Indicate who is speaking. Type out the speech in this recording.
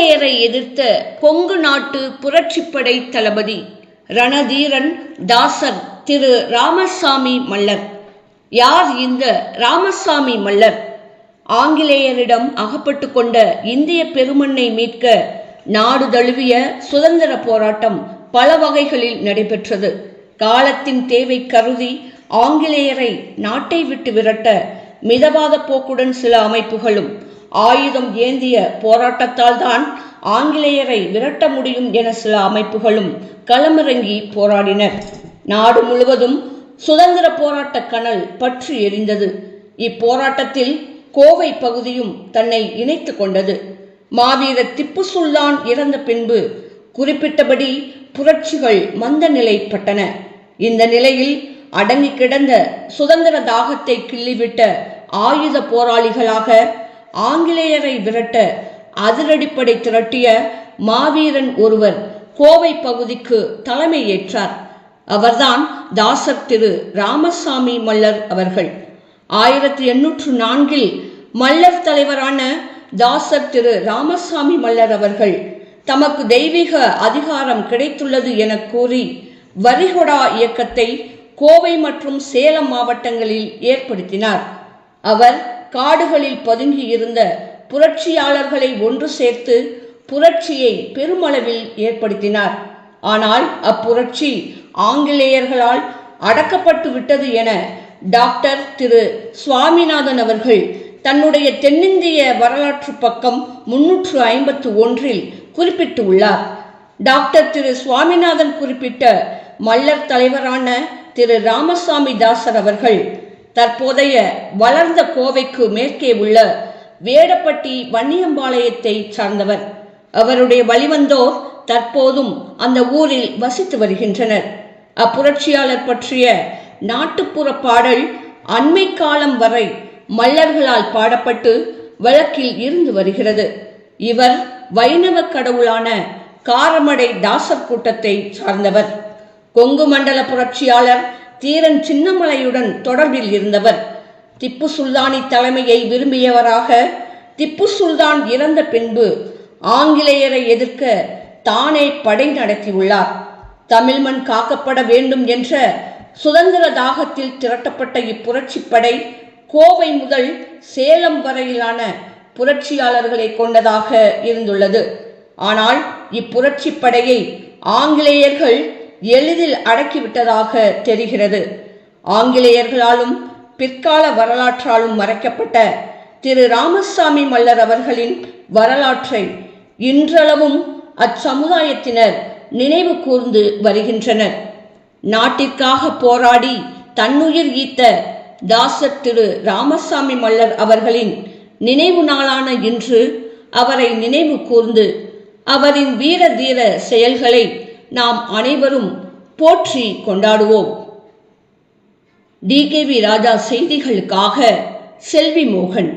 Speaker 1: ஆங்கிலேயரை எதிர்த்த கொங்கு நாட்டு புரட்சிப்படை தளபதி ரணதீரன் தாசர் திரு ராமசாமி மல்லர். யார் இந்த ராமசாமி மல்லர்? ஆங்கிலேயரிடம் அகப்பட்டு கொண்ட இந்திய பெருமண்ணை மீட்க நாடு தழுவிய சுதந்திர போராட்டம் பல வகைகளில் நடைபெற்றது. காலத்தின் தேவை கருதி ஆங்கிலேயரை நாட்டை விட்டு விரட்ட மிதவாத போக்குடன் சில அமைப்புகளும் ஆயுதம் ஏந்திய போராட்டத்தால் தான் ஆங்கிலேயரை விரட்ட முடியும் என சில அமைப்புகளும் களமிறங்கி போராடினர் நாடு முழுவதும் சுதந்திர போராட்ட கனல் பற்றி எரிந்தது. இப்போராட்டத்தில் கோவை பகுதியும் தன்னை இணைத்து கொண்டது. மாவீரர் திப்பு சுல்தான் இறந்த பின்பு குறிப்பிட்டபடி புரட்சிகள் மந்த நிலைப்பட்டன. இந்த நிலையில் அடங்கி கிடந்த சுதந்திர தாகத்தை கிள்ளிவிட்ட ஆயுத போராளிகளாக ஆங்கிலேயரை விரட்ட அதிரடிப்படை திரட்டிய மாவீரன் ஒருவர் கோவை பகுதிக்கு தலைமை ஏற்றார். அவர்தான் தாசர் திரு ராமசாமி மல்லர் அவர்கள். ஆயிரத்தி எண்ணூற்று நான்கில் மல்லர் தலைவரான தாசர் திரு ராமசாமி மல்லர் அவர்கள் தமக்கு தெய்வீக அதிகாரம் கிடைத்துள்ளது என கூறி வரிகொடா இயக்கத்தை கோவை மற்றும் சேலம் மாவட்டங்களில் ஏற்படுத்தினார். அவர் காடுகளில் பதுங்கி இருந்த புரட்சியாளர்களை ஒன்று சேர்த்து புரட்சியை பெருமளவில் ஏற்படுத்தினார். ஆனால் அப்புரட்சி ஆங்கிலேயர்களால் அடக்கப்பட்டு விட்டது என டாக்டர் திரு. சுவாமிநாதன் அவர்கள் தன்னுடைய தென்னிந்திய வரலாற்று பக்கம் முன்னூற்று ஐம்பத்து ஒன்றில் குறிப்பிட்டுள்ளார். டாக்டர் திரு. சுவாமிநாதன் குறிப்பிட்ட மல்லர் தலைவரான திரு. ராமசாமி தாசர் அவர்கள் தற்போதைய வளர்ந்த கோவைக்கு மேற்கே உள்ள வேடப்பட்டி வன்னியம்பாளையத்தை சார்ந்தவர். அவருடைய வழிவந்தோர் தற்போதும் அந்த ஊரில் வசித்து வருகின்றனர். அப்புரட்சியாளர் பற்றிய நாட்டுப்புற பாடல் அண்மை காலம் வரை மல்லர்களால் பாடப்பட்டு வழக்கில் இருந்து வருகிறது. இவர் வைணவ கடவுளான காரமடை தாசர் கூட்டத்தை சார்ந்தவர். கொங்கு மண்டல புரட்சியாளர் தீரன் சின்னமலையுடன் தொடர்பில் இருந்தவர். திப்பு சுல்தானி தலைமையை விரும்பியவராக திப்பு சுல்தான் இறந்த பின்பு ஆங்கிலேயரை எதிர்க்க தானே படை நடத்தியுள்ளார். தமிழ் மண் காக்கப்பட வேண்டும் என்ற சுதந்திர தாகத்தில் திரட்டப்பட்ட இப்புரட்சிப்படை கோவை முதல் சேலம் வரையிலான புரட்சியாளர்களை கொண்டதாக இருந்துள்ளது. ஆனால் இப்புரட்சிப்படையை ஆங்கிலேயர்கள் எளிதில் அடக்கிவிட்டதாக தெரிகிறது. ஆங்கிலேயர்களாலும் பிற்கால வரலாற்றாலும் மறைக்கப்பட்ட திரு ராமசாமி மல்லர் அவர்களின் வரலாற்றை இன்றளவும் அச்சமுதாயத்தினர் நினைவு கூர்ந்து வருகின்றனர். நாட்டிற்காக போராடி தன்னுயிர் ஈத்த தாசர் திரு ராமசாமி மல்லர் அவர்களின் நினைவு நாளான இன்று அவரை நினைவு கூர்ந்து அவரின் வீர தீர செயல்களை நாம் அனைவரும் போற்றி கொண்டாடுவோம். டிகேவி ராஜா செய்திகளுக்காக செல்வி மோகன்.